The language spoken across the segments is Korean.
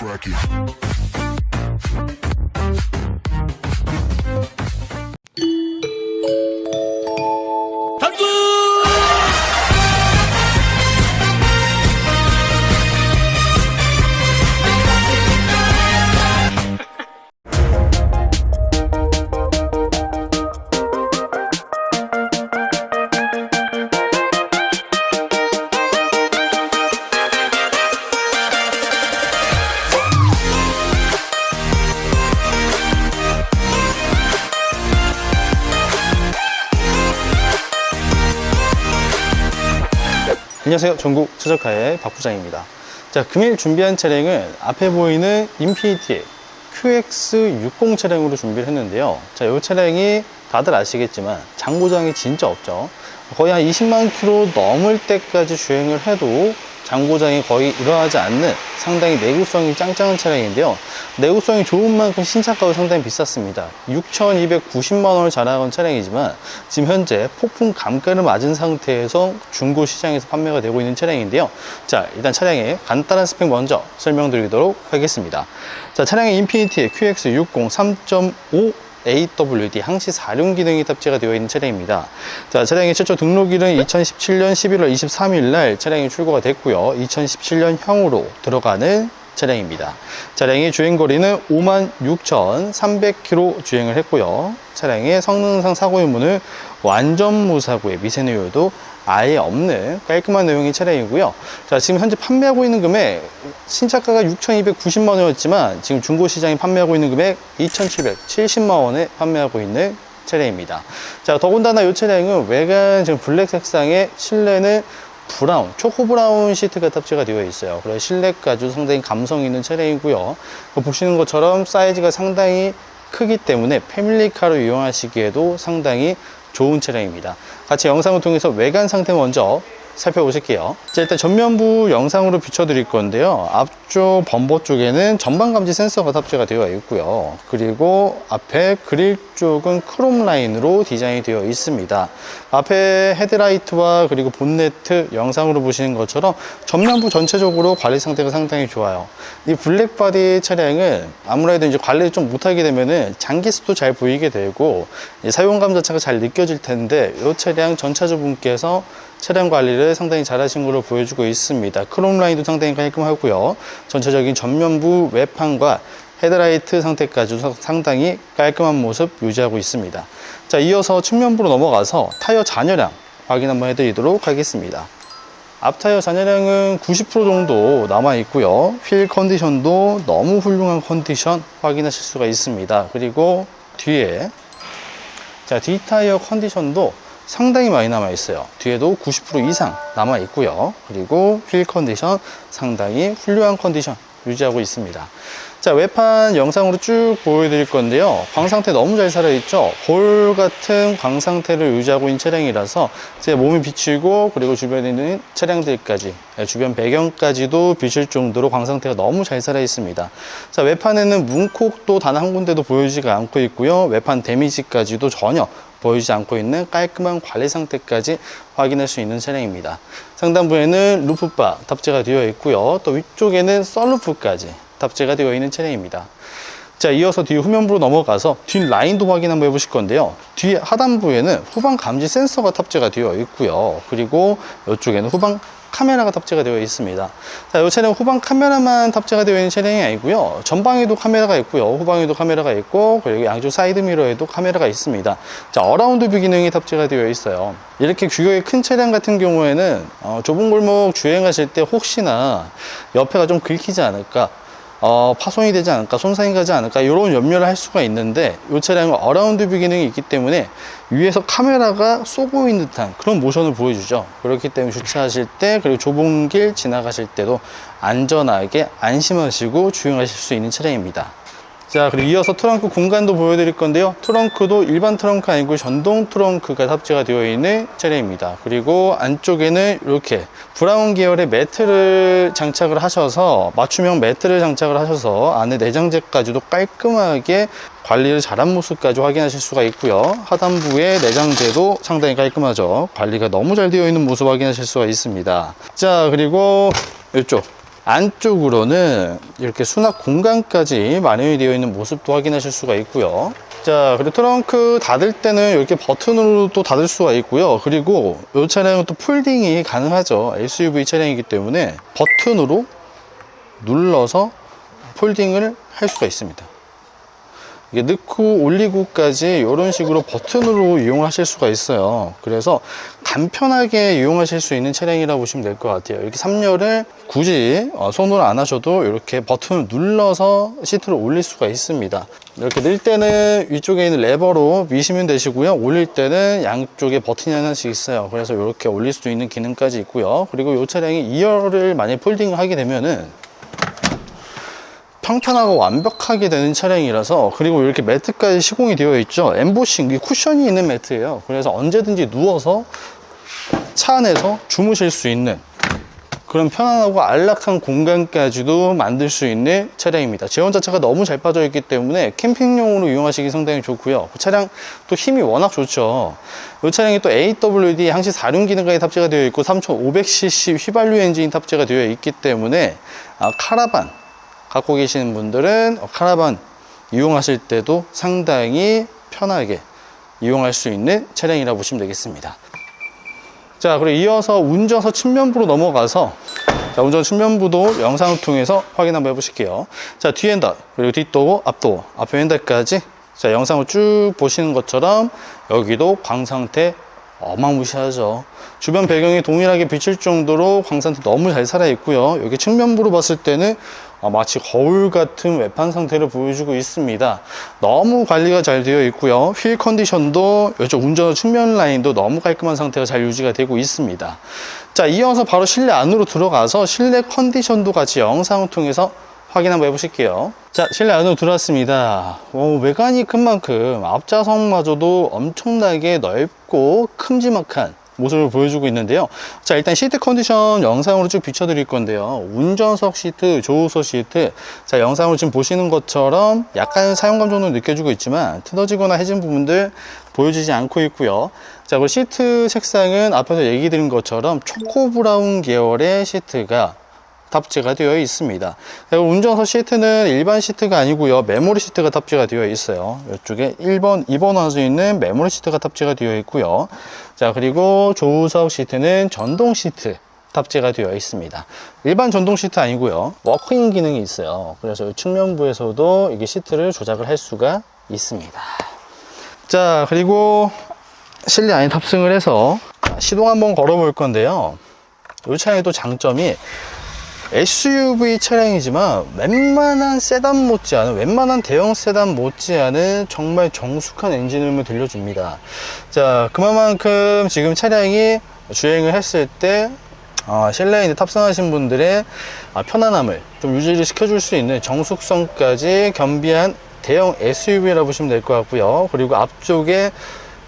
crack it. 안녕하세요. 전국 최적화의 박 부장입니다. 자, 금일 준비한 차량은 앞에 보이는 인피니티의 QX60 차량으로 준비를 했는데요. 자, 이 차량이 다들 아시겠지만 장고장이 진짜 없죠. 거의 한 20만 킬로 넘을 때까지 주행을 해도 장고장이 거의 일어나지 않는 상당히 내구성이 짱짱한 차량인데요. 내구성이 좋은 만큼 신차가도 상당히 비쌌습니다. 6,290만 원을 자랑한 차량이지만 지금 현재 폭풍 감가를 맞은 상태에서 중고 시장에서 판매가 되고 있는 차량인데요. 자, 일단 차량의 간단한 스펙 먼저 설명드리도록 하겠습니다. 자, 차량의 인피니티의 QX60 3.5 AWD 항시 4륜 기능이 탑재가 되어 있는 차량입니다. 자, 차량의 최초 등록일은 2017년 11월 23일 날 차량이 출고가 됐고요. 2017년형으로 들어가는 차량입니다. 차량의 주행거리는 56,300km 주행을 했고요. 차량의 성능상 사고 유무는 완전 무사고의 미세누유도 아예 없는 깔끔한 내용의 차량이고요. 자, 지금 현재 판매하고 있는 금액 신차가가 6,290만 원이었지만 지금 중고 시장에 판매하고 있는 금액 2,770만 원에 판매하고 있는 차량입니다. 자, 더군다나 이 차량은 외관 지금 블랙 색상의 실내는 브라운, 초코 브라운 시트가 탑재가 되어 있어요. 그래서 실내까지도 상당히 감성 있는 차량이고요. 보시는 것처럼 사이즈가 상당히 크기 때문에 패밀리카로 이용하시기에도 상당히 좋은 차량입니다. 같이 영상을 통해서 외관 상태 먼저 살펴보실게요. 자, 일단 전면부 영상으로 비춰드릴 건데요. 앞쪽 범버 쪽에는 전방 감지 센서가 탑재가 되어 있고요. 그리고 앞에 그릴 쪽은 크롬 라인으로 디자인이 되어 있습니다. 앞에 헤드라이트와 그리고 본네트 영상으로 보시는 것처럼 전면부 전체적으로 관리 상태가 상당히 좋아요. 이 블랙바디 차량은 아무래도 이제 관리를 좀 못하게 되면은 장기수도 잘 보이게 되고 이 사용감 자체가 잘 느껴질 텐데 이 차량 전차주분께서 차량 관리를 상당히 잘하신 걸로 보여주고 있습니다. 크롬 라인도 상당히 깔끔하고요. 전체적인 전면부 외판과 헤드라이트 상태까지도 상당히 깔끔한 모습 유지하고 있습니다. 자, 이어서 측면부로 넘어가서 타이어 잔여량 확인 한번 해드리도록 하겠습니다. 앞타이어 잔여량은 90% 정도 남아 있고요. 휠 컨디션도 너무 훌륭한 컨디션 확인하실 수가 있습니다. 그리고 뒤에 자, 뒷타이어 컨디션도 상당히 많이 남아 있어요. 뒤에도 90% 이상 남아 있고요. 그리고 휠 컨디션 상당히 훌륭한 컨디션 유지하고 있습니다. 자, 외판 영상으로 쭉 보여드릴 건데요. 광 상태 너무 잘 살아있죠? 볼 같은 광 상태를 유지하고 있는 차량이라서 제 몸이 비치고 그리고 주변에 있는 차량들까지 네, 주변 배경까지도 비칠 정도로 광 상태가 너무 잘 살아있습니다. 자, 외판에는 문콕도 단 한 군데도 보여지가 않고 있고요. 외판 데미지까지도 전혀 보이지 않고 있는 깔끔한 관리 상태까지 확인할 수 있는 차량입니다. 상단부에는 루프바 탑재가 되어 있고요. 또 위쪽에는 썬루프까지 탑재가 되어 있는 차량입니다. 자, 이어서 뒤 후면부로 넘어가서 뒷 라인도 확인 한번 해보실 건데요. 뒤 하단부에는 후방 감지 센서가 탑재가 되어 있고요. 그리고 이쪽에는 후방 카메라가 탑재가 되어 있습니다. 자, 이 차량 후방 카메라만 탑재가 되어 있는 차량이 아니고요. 전방에도 카메라가 있고요. 후방에도 카메라가 있고, 그리고 양쪽 사이드 미러에도 카메라가 있습니다. 자, 어라운드 뷰 기능이 탑재가 되어 있어요. 이렇게 규격이 큰 차량 같은 경우에는 어, 좁은 골목 주행하실 때 혹시나 옆에가 좀 긁히지 않을까, 어, 파손이 되지 않을까, 손상이 가지 않을까, 이런 염려를 할 수가 있는데, 이 차량은 어라운드 뷰 기능이 있기 때문에 위에서 카메라가 쏘고 있는 듯한 그런 모션을 보여주죠. 그렇기 때문에 주차하실 때, 그리고 좁은 길 지나가실 때도 안전하게 안심하시고 주행하실 수 있는 차량입니다. 자, 그리고 이어서 트렁크 공간도 보여드릴 건데요. 트렁크도 일반 트렁크 아니고 전동 트렁크가 탑재가 되어 있는 차량입니다. 그리고 안쪽에는 이렇게 브라운 계열의 매트를 장착을 하셔서 맞춤형 매트를 장착을 하셔서 안에 내장재까지도 깔끔하게 관리를 잘한 모습까지 확인하실 수가 있고요. 하단부의 내장재도 상당히 깔끔하죠. 관리가 너무 잘 되어 있는 모습 확인하실 수가 있습니다. 자, 그리고 이쪽 안쪽으로는 이렇게 수납 공간까지 마련이 되어 있는 모습도 확인하실 수가 있고요. 자, 그리고 트렁크 닫을 때는 이렇게 버튼으로 또 닫을 수가 있고요. 그리고 이 차량은 또 폴딩이 가능하죠. SUV 차량이기 때문에 버튼으로 눌러서 폴딩을 할 수가 있습니다. 이게 넣고 올리고까지 이런 식으로 버튼으로 이용하실 수가 있어요. 그래서 간편하게 이용하실 수 있는 차량이라고 보시면 될 것 같아요. 이렇게 3열을 굳이 어, 손으로 안 하셔도 이렇게 버튼을 눌러서 시트를 올릴 수가 있습니다. 이렇게 넣을 때는 위쪽에 있는 레버로 미시면 되시고요. 올릴 때는 양쪽에 버튼이 하나씩 있어요. 그래서 이렇게 올릴 수 있는 기능까지 있고요. 그리고 이 차량이 2열을 만약 폴딩을 하게 되면은 평탄하고 완벽하게 되는 차량이라서 그리고 이렇게 매트까지 시공이 되어 있죠. 엠보싱 이 쿠션이 있는 매트예요. 그래서 언제든지 누워서 차 안에서 주무실 수 있는 그런 편안하고 안락한 공간까지도 만들 수 있는 차량입니다. 제원 자체가 너무 잘 빠져 있기 때문에 캠핑용으로 이용하시기 상당히 좋고요. 그 차량 또 힘이 워낙 좋죠. 이 차량이 또 AWD 항시 4륜 기능까지 탑재가 되어 있고 3500cc 휘발유 엔진이 탑재가 되어 있기 때문에 아, 카라반 갖고 계시는 분들은 카라반 이용하실 때도 상당히 편하게 이용할 수 있는 차량이라고 보시면 되겠습니다. 자, 그리고 이어서 운전석 측면부로 넘어가서 자, 운전 측면부도 영상을 통해서 확인 한번 해보실게요. 자, 뒤 핸들, 그리고 뒷도어, 앞도어, 앞에 핸들까지 자, 영상을 쭉 보시는 것처럼 여기도 광 상태 어마무시하죠. 주변 배경이 동일하게 비칠 정도로 광 상태 너무 잘 살아 있고요. 여기 측면부로 봤을 때는 아, 마치 거울 같은 외판 상태를 보여주고 있습니다. 너무 관리가 잘 되어 있고요. 휠 컨디션도 이쪽 운전 측면 라인도 너무 깔끔한 상태가 잘 유지가 되고 있습니다. 자, 이어서 바로 실내 안으로 들어가서 실내 컨디션도 같이 영상을 통해서 확인 한번 해보실게요. 자, 실내 안으로 들어왔습니다. 오, 외관이 큰 만큼 앞좌석마저도 엄청나게 넓고 큼지막한 모습을 보여주고 있는데요. 자, 일단 시트 컨디션 영상으로 쭉 비춰드릴 건데요. 운전석 시트, 조우석 시트. 자, 영상으로 지금 보시는 것처럼 약간 사용감 정도 느껴지고 있지만 틀어지거나 해진 부분들 보여지지 않고 있고요. 자, 그리고 시트 색상은 앞에서 얘기 드린 것처럼 초코 브라운 계열의 시트가 탑재가 되어 있습니다. 그리고 운전석 시트는 일반 시트가 아니고요. 메모리 시트가 탑재가 되어 있어요. 이쪽에 1번, 2번 와져 있는 메모리 시트가 탑재가 되어 있고요. 자, 그리고 조우석 시트는 전동 시트 탑재가 되어 있습니다. 일반 전동 시트 아니고요. 워크인 기능이 있어요. 그래서 측면부에서도 이게 시트를 조작을 할 수가 있습니다. 자, 그리고 실내 안에 탑승을 해서 시동 한번 걸어 볼 건데요. 이또 장점이 SUV 차량이지만 웬만한 세단 못지않은 웬만한 대형 세단 못지않은 정말 정숙한 엔진음을 들려줍니다. 자 그만큼 지금 차량이 주행을 했을 때 어, 실내에 탑승하신 분들의 아, 편안함을 좀 유지를 시켜줄 수 있는 정숙성까지 겸비한 대형 SUV라고 보시면 될 것 같고요. 그리고 앞쪽에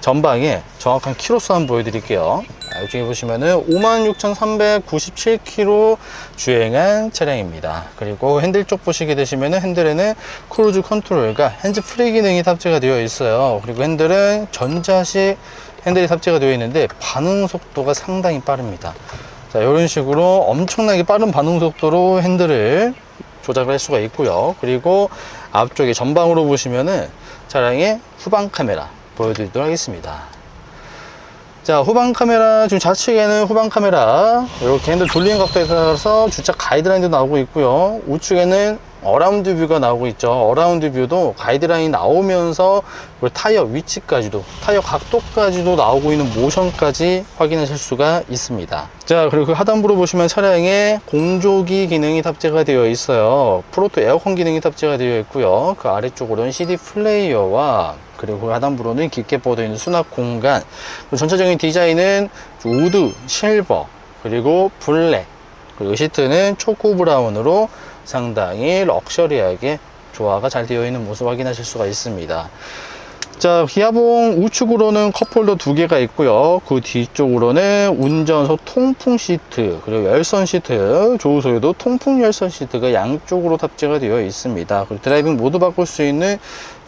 전방에 정확한 키로수 한번 보여드릴게요. 아, 이쪽에 보시면은 56,397km 주행한 차량입니다. 그리고 핸들 쪽 보시게 되시면은 핸들에는 크루즈 컨트롤과 핸즈 프리 기능이 탑재가 되어 있어요. 그리고 핸들은 전자식 핸들이 탑재가 되어 있는데 반응 속도가 상당히 빠릅니다. 자, 이런 식으로 엄청나게 빠른 반응 속도로 핸들을 조작을 할 수가 있고요. 그리고 앞쪽에 전방으로 보시면은 차량의 후방 카메라 보여드리도록 하겠습니다. 자, 후방 카메라, 지금 좌측에는 후방 카메라, 이렇게 핸들 돌리는 각도에 따라서 주차 가이드라인도 나오고 있고요. 우측에는 어라운드 뷰가 나오고 있죠. 어라운드 뷰도 가이드라인 나오면서 그리고 타이어 위치까지도, 타이어 각도까지도 나오고 있는 모션까지 확인하실 수가 있습니다. 자, 그리고 그 하단부로 보시면 차량에 공조기 기능이 탑재가 되어 있어요. 프로토 에어컨 기능이 탑재가 되어 있고요. 그 아래쪽으로는 CD 플레이어와 그리고 그 하단부로는 깊게 뻗어 있는 수납 공간. 전체적인 디자인은 우드, 실버, 그리고 블랙, 그리고 시트는 초코 브라운으로 상당히 럭셔리하게 조화가 잘 되어 있는 모습 확인하실 수가 있습니다. 자, 기아봉 우측으로는 컵홀더 두 개가 있고요. 그 뒤쪽으로는 운전석 통풍 시트, 그리고 열선 시트, 조우석에도 통풍 열선 시트가 양쪽으로 탑재가 되어 있습니다. 그리고 드라이빙 모드 바꿀 수 있는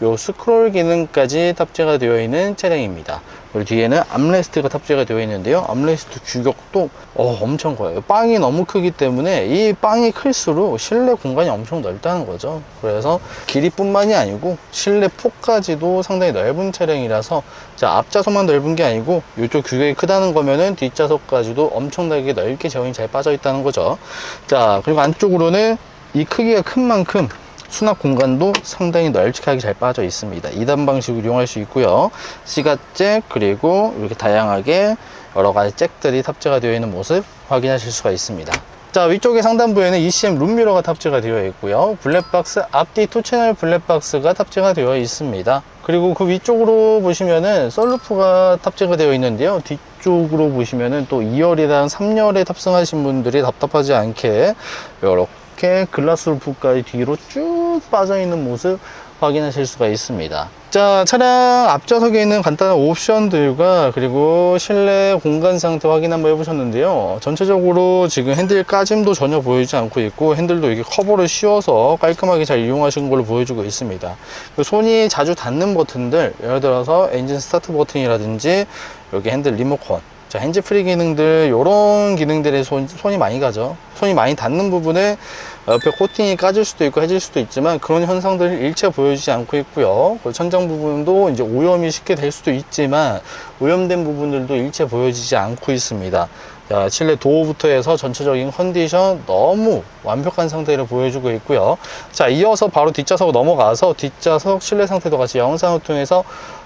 요 스크롤 기능까지 탑재가 되어 있는 차량입니다. 그리고 뒤에는 암레스트가 탑재가 되어 있는데요. 암레스트 규격도 어, 엄청 커요. 빵이 너무 크기 때문에 이 빵이 클수록 실내 공간이 엄청 넓다는 거죠. 그래서 길이뿐만이 아니고 실내 폭까지도 상당히 넓은 차량이라서 자, 앞좌석만 넓은 게 아니고 이쪽 규격이 크다는 거면은 뒷좌석까지도 엄청나게 넓게 제원이 잘 빠져 있다는 거죠. 자, 그리고 안쪽으로는 이 크기가 큰 만큼 수납 공간도 상당히 널찍하게 잘 빠져 있습니다. 2단 방식으로 이용할 수 있고요. 시가잭 그리고 이렇게 다양하게 여러 가지 잭들이 탑재가 되어 있는 모습 확인하실 수가 있습니다. 자 위쪽에 상단부에는 ECM 룸미러가 탑재가 되어 있고요 블랙박스 앞뒤 투 채널 블랙박스가 탑재가 되어 있습니다 그리고 그 위쪽으로 보시면은 썰루프가 탑재가 되어 있는데요 뒤쪽으로 보시면은 또 2열이랑 3열에 탑승하신 분들이 답답하지 않게 이렇게 글라스 루프까지 뒤로 쭉 빠져 있는 모습 확인하실 수가 있습니다. 자, 차량 앞좌석에 있는 간단한 옵션들과 그리고 실내 공간 상태 확인 한번 해보셨는데요. 전체적으로 지금 핸들 까짐도 전혀 보이지 않고 있고 핸들도 이게 커버를 씌워서 깔끔하게 잘 이용하신 걸로 보여주고 있습니다. 그 손이 자주 닿는 버튼들, 예를 들어서 엔진 스타트 버튼이라든지 여기 핸들 리모컨, 자, 핸즈 프리 기능들, 요런 기능들에 손, 손이 많이 가죠. 손이 많이 닿는 부분에 옆에 코팅이 까질 수도 있고 해질 수도 있지만 그런 현상들을 일체 보여주지 않고 있고요. 그 천장 부분도 이제 오염이 쉽게 될 수도 있지만 오염된 부분들도 일체 보여지지 않고 있습니다. 자, 실내 도어부터 해서 전체적인 컨디션 너무 완벽한 상태를 보여주고 있고요. 자, 이어서 바로 뒷좌석 넘어가서 뒷좌석 실내 상태도 같이 영상을 통해서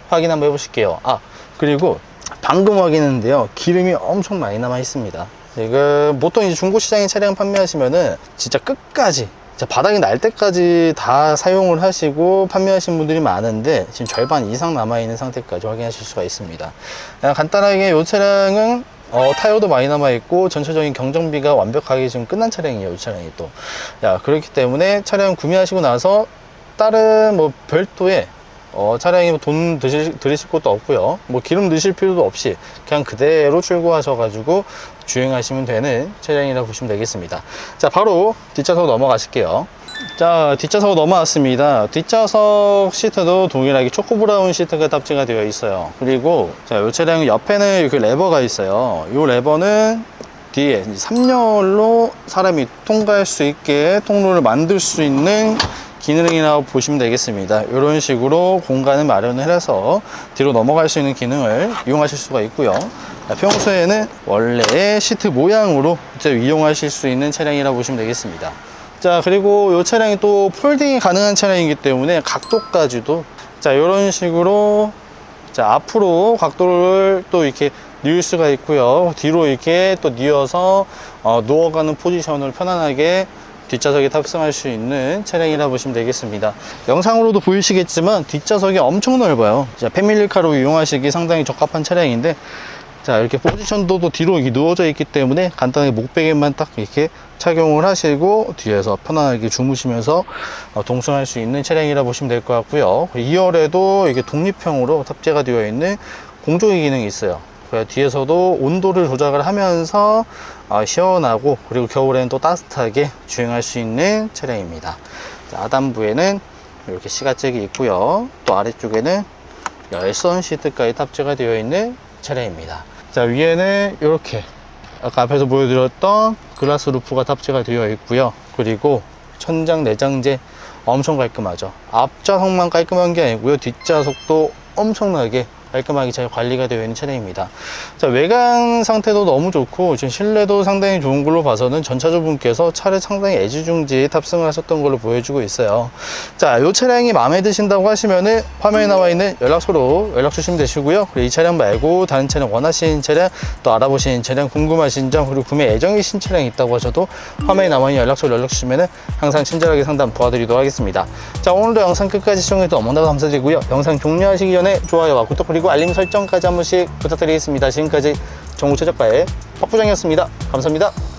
확인 한번 해보실게요. 아, 그리고 방금 확인했는데요. 기름이 엄청 많이 남아 있습니다. 지금 보통 이제 중고 시장에 차량 판매하시면은 진짜 끝까지 진짜 바닥이 날 때까지 다 사용을 하시고 판매하신 분들이 많은데 지금 절반 이상 남아 있는 상태까지 확인하실 수가 있습니다. 그냥 간단하게 이 차량은 어, 타이어도 많이 남아 있고 전체적인 경정비가 완벽하게 지금 끝난 차량이에요. 이 차량이 또. 야 그렇기 때문에 차량 구매하시고 나서 다른 뭐 별도의 어, 차량에 돈 드실, 들이실 것도 없고요. 뭐 기름 넣으실 필요도 없이 그냥 그대로 출고하셔가지고 주행하시면 되는 차량이라고 보시면 되겠습니다. 자, 바로 뒷좌석 넘어가실게요. 자, 뒷좌석 넘어왔습니다. 뒷좌석 시트도 동일하게 초코브라운 시트가 탑재가 되어 있어요. 그리고 자, 이 차량 옆에는 이렇게 레버가 있어요. 이 레버는 뒤에 3열로 사람이 통과할 수 있게 통로를 만들 수 있는 기능이라고 보시면 되겠습니다. 이런 식으로 공간을 마련을 해서 뒤로 넘어갈 수 있는 기능을 이용하실 수가 있고요. 평소에는 원래의 시트 모양으로 이용하실 수 있는 차량이라고 보시면 되겠습니다. 자, 그리고 이 차량이 또 폴딩이 가능한 차량이기 때문에 각도까지도 자, 이런 식으로 자, 앞으로 각도를 또 이렇게 뉘을 수가 있고요. 뒤로 이렇게 또 뉘어서 어, 누워가는 포지션을 편안하게 뒷좌석에 탑승할 수 있는 차량이라 보시면 되겠습니다. 영상으로도 보이시겠지만 뒷좌석이 엄청 넓어요. 자, 패밀리카로 이용하시기 상당히 적합한 차량인데 자 이렇게 포지션도 또 뒤로 누워져 있기 때문에 간단하게 목베개만 딱 이렇게 착용을 하시고 뒤에서 편안하게 주무시면서 어, 동승할 수 있는 차량이라 보시면 될 것 같고요. 2열에도 이게 독립형으로 탑재가 되어 있는 공조기 기능이 있어요. 뒤에서도 온도를 조작을 하면서 어, 시원하고 그리고 겨울에는 또 따뜻하게 주행할 수 있는 차량입니다. 자, 하단부에는 이렇게 시가잭이 있고요. 또 아래쪽에는 열선 시트까지 탑재가 되어 있는 차량입니다 자 위에는 이렇게 아까 앞에서 보여드렸던 글라스 루프가 탑재가 되어 있고요. 그리고 천장 내장재 엄청 깔끔하죠. 앞좌석만 깔끔한 게 아니고요. 뒷좌석도 엄청나게 깔끔하게 잘 관리가 되어 있는 차량입니다. 자, 외관 상태도 너무 좋고, 지금 실내도 상당히 좋은 걸로 봐서는 전차주분께서 차를 상당히 애지중지 탑승을 하셨던 걸로 보여주고 있어요. 자, 이 차량이 마음에 드신다고 하시면은 화면에 나와 있는 연락처로 연락 주시면 되시고요. 그리고 이 차량 말고 다른 차량 원하시는 차량, 또 알아보시는 차량, 궁금하신 점, 그리고 구매 예정이신 차량이 있다고 하셔도 화면에 나와 있는 연락처로 연락 주시면은 항상 친절하게 상담 도와드리도록 하겠습니다. 자, 오늘도 영상 끝까지 시청해 주셔서 너무나 감사드리고요. 영상 종료하시기 전에 좋아요와 구독 그리고 알림 설정까지 한 번씩 부탁드리겠습니다. 지금까지 정우 최저가의 박부장이었습니다. 감사합니다.